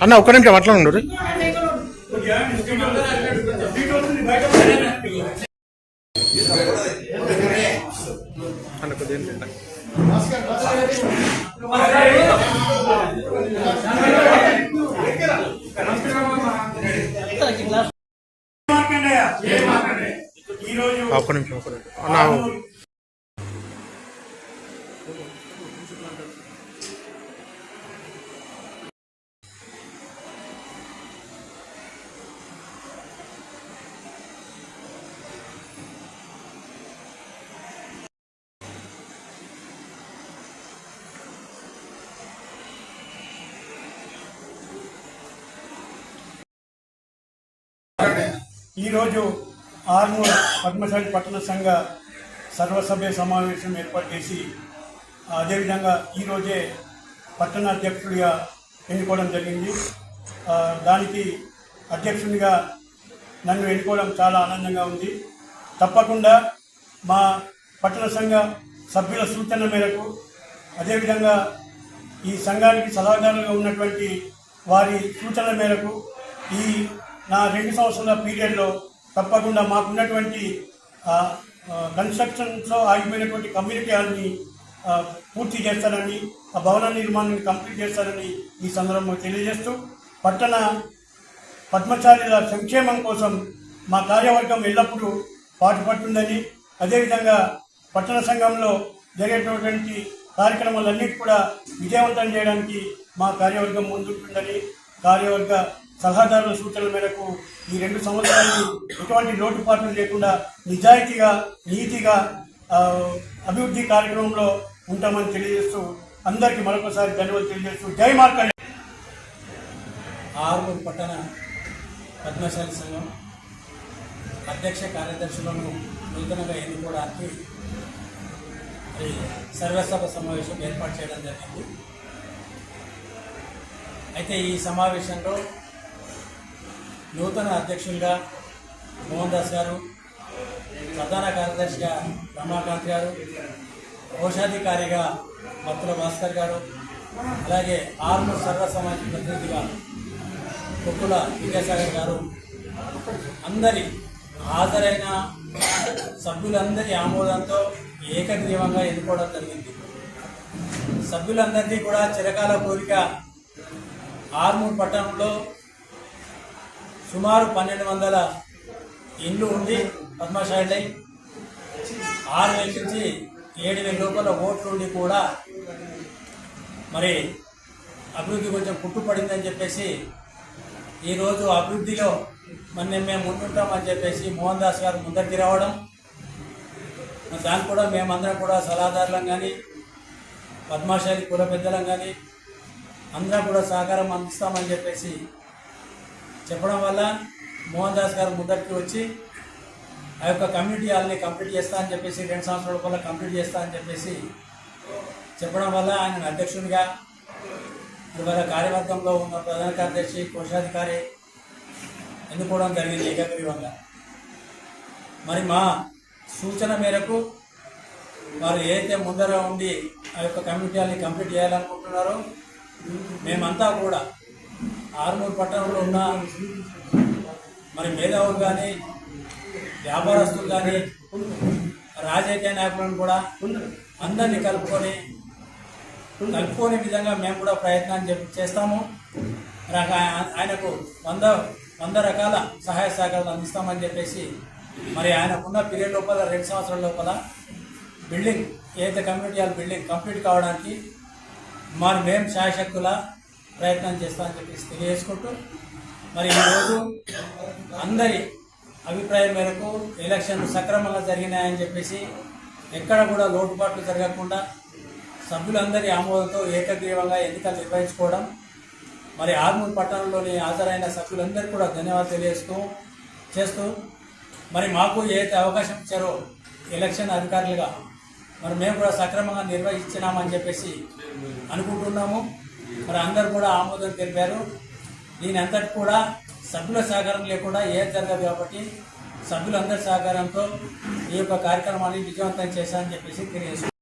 అన్న ఒక్క నిమిషం అట్లా అన్న కొద్దిగా ఈరోజు ఒక్క నిమిషం ఒక్క నిమిషం. అన్న ఈరోజు ఆర్మూర్ పద్మశాలి పట్టణ సంఘ సర్వసభ్య సమావేశం ఏర్పాటు చేసి అదేవిధంగా ఈరోజే పట్టణ అధ్యక్షుడిగా ఎన్నుకోవడం జరిగింది. దానికి అధ్యక్షునిగా నన్ను ఎన్నుకోవడం చాలా ఆనందంగా ఉంది. తప్పకుండా మా పట్టణ సంఘ సభ్యుల సూచన మేరకు అదేవిధంగా ఈ సంఘానికి సలహాదారులుగా ఉన్నటువంటి వారి సూచన మేరకు ఈ నా రెండు సంవత్సరాల పీరియడ్లో తప్పకుండా మాకున్నటువంటి కన్స్ట్రక్షన్స్లో ఆగిపోయినటువంటి కమ్యూనిటీ హాల్ని పూర్తి చేస్తానని ఆ భవన నిర్మాణాన్ని కంప్లీట్ చేస్తానని ఈ సందర్భంలో తెలియజేస్తూ పట్టణ పద్మచారుల సంక్షేమం కోసం మా కార్యవర్గం ఎల్లప్పుడూ పాటుపడుతుందని అదేవిధంగా పట్టణ సంఘంలో జరిగేటటువంటి కార్యక్రమాలన్నిటి కూడా విజయవంతం చేయడానికి మా కార్యవర్గం ముందుంటుందని కార్యవర్గ సలహాదారుల సూచనల మేరకు ఈ రెండు సంవత్సరాలు ఎటువంటి లోటుపాట్లు లేకుండా నిజాయితీగా నీతిగా అభివృద్ధి కార్యక్రమంలో ఉంటామని తెలియజేస్తూ అందరికీ మరొకసారి ధన్యవాదాలు తెలియజేస్తూ జై మార్కండే. ఆరుగురు పట్టణ పద్మశాలి సంఘం అధ్యక్ష కార్యదర్శులను నూతనంగా ఎన్నుకోవడానికి మరి సర్వసభ సమావేశం ఏర్పాటు చేయడం జరిగింది. అయితే ఈ సమావేశంలో నూతన అధ్యక్షులుగా మోహన్ దాస్ గారు ప్రధాన కార్యదర్శిగా రమాకాంత్ గారు కోశాధికారిగా మత్తుల భాస్కర్ గారు అలాగే ఆర్మూర్ సర్వ సమాజ ప్రతినిధిగా కుక్కుల విద్యాసాగర్ గారు. అందరి హాజరైన సభ్యులందరి ఆమోదంతో ఏకగ్రీవంగా ఎన్నుకోవడం జరిగింది. సభ్యులందరినీ కూడా చిరకాల కోరిక ఆర్మూర్ పట్టణంలో సుమారు పన్నెండు వందల ఇండ్లు ఉండి పద్మశాలి ఆరు వేల నుంచి ఏడు వేల లోపల ఓట్లు ఉండి కూడా మరి అభివృద్ధి కొంచెం పుట్టుపడిందని చెప్పేసి ఈరోజు అభివృద్ధిలో మన మేము ముందుంటామని చెప్పేసి మోహన్ దాస్ గారు ముందరికి రావడం దానికి కూడా మేమందరం కూడా సలహాదారులం కానీ పద్మాశాలి కుల పెద్దలం కానీ అందరం కూడా సహకారం అందిస్తామని చెప్పేసి చెప్పడం వల్ల మోహన్ దాస్ గారు ముందరికి వచ్చి ఆ యొక్క కమ్యూనిటీ హాల్ని కంప్లీట్ చేస్తా అని చెప్పేసి రెండు సంవత్సరాల లోపల కంప్లీట్ చేస్తా అని చెప్పేసి చెప్పడం వల్ల ఆయన అధ్యక్షునిగా ఇవాళ కార్యవర్గంలో ఉన్న ప్రధాన కార్యదర్శి కోశాధికారి ఎన్నుకోవడం జరిగింది ఏకగ్రీవంగా. మరి మా సూచన మేరకు వారు ఏదైతే ముందర ఉండి ఆ యొక్క కమ్యూనిటీని కంప్లీట్ చేయాలనుకుంటున్నారో మేమంతా కూడా ఆరుమూరు పట్టణంలో ఉన్న మరి మేధావులు కానీ వ్యాపారస్తులు కానీ రాజకీయ నాయకులను కూడా అందరినీ కలుపుకొని కలుపుకునే విధంగా మేము కూడా ప్రయత్నం చేస్తాము. ఆయనకు వంద వంద రకాల సహాయ సహకారాలు అందిస్తామని చెప్పేసి మరి ఆయనకున్న పీరియడ్ లోపల రెండు సంవత్సరాల లోపల బిల్డింగ్ ఏదైతే కమ్యూనిటీ హాల్ బిల్డింగ్ కంప్లీట్ కావడానికి మరి మేము శాయశక్తుల ప్రయత్నం చేస్తామని చెప్పేసి తెలియజేసుకుంటూ మరి ఈరోజు అందరి అభిప్రాయం మేరకు ఎలక్షన్లు సక్రమంగా జరిగినాయని చెప్పేసి ఎక్కడ కూడా లోటుపాట్లు జరగకుండా సభ్యులందరి ఆమోదంతో ఏకగ్రీవంగా ఎన్నికలు నిర్వహించుకోవడం మరి ఆర్మూర్ పట్టణంలోని హాజరైన సభ్యులందరికీ కూడా ధన్యవాదాలు తెలియజేస్తూ చేస్తూ మరి మాకు ఏదైతే అవకాశం ఇచ్చారో ఎలక్షన్ అధికారులుగా మరి మేము కూడా సక్రమంగా నిర్వహించినామని చెప్పేసి అనుకుంటున్నాము. మరి అందరు కూడా ఆమోదం తెలిపారు. దీని అంతటి కూడా సభ్యుల సహకారం లేకుండా ఏది జరగదు కాబట్టి సభ్యులందరి సహకారంతో ఈ యొక్క కార్యక్రమాన్ని విజయవంతం చేశామని చెప్పేసి తెలియజేస్తున్నాం.